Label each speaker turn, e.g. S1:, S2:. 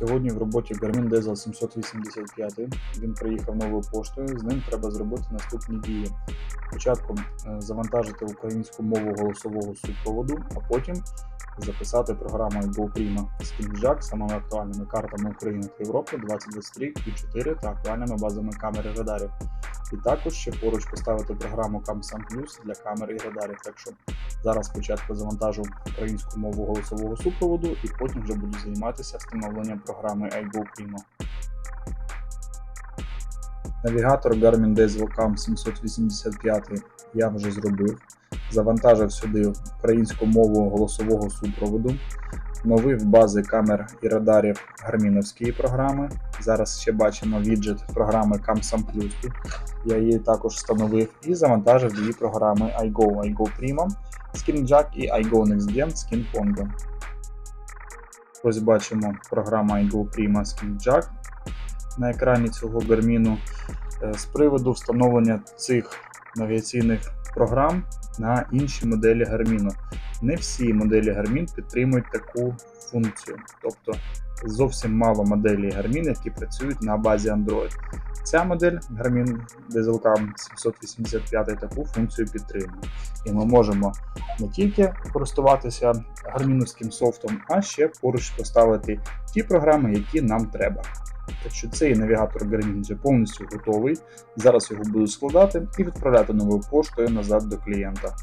S1: Сьогодні в роботі Garmin Diesel 785. Він приїхав новою поштою. З ним треба зробити наступні дії. Спочатку е, завантажити українську мову голосового супроводу, а потім записати програму GoPrima SkinJack з самими актуальними картами України та Європи 2023 і 4 та актуальними базами камер і радарів. І також ще поруч поставити програму CamSam Plus для камер і радарів. Так що зараз спочатку завантажу українську мову голосового супроводу і потім вже буду займатися встановленням програми iGoPrima. Навігатор Garmin Diesel Cam 785 я вже зробив. Завантажив сюди українську мову голосового супроводу, новив бази камер і радарів гарміновської програми. Зараз ще бачимо віджит програми CamSam Plus. Я її також встановив і завантажив дві програми iGo, iGo Prima, SkinJack і iGo NextGen Skin Pongo. Ось бачимо програма iGo Prima SkinJack на екрані цього гарміну. Е, З приводу встановлення цих навігаційних програм на інші моделі Garmin. Не всі моделі Garmin підтримують таку функцію, тобто зовсім мало моделей Garmin, які працюють на базі Android. Ця модель Garmin DSLCam 785 таку функцію підтримує. І ми можемо не тільки користуватися гарміновським софтом, а ще поруч поставити ті програми, які нам треба. Так що цей навігатор Garmin вже повністю готовий. Зараз його буду складати і відправляти новою поштою назад до клієнта.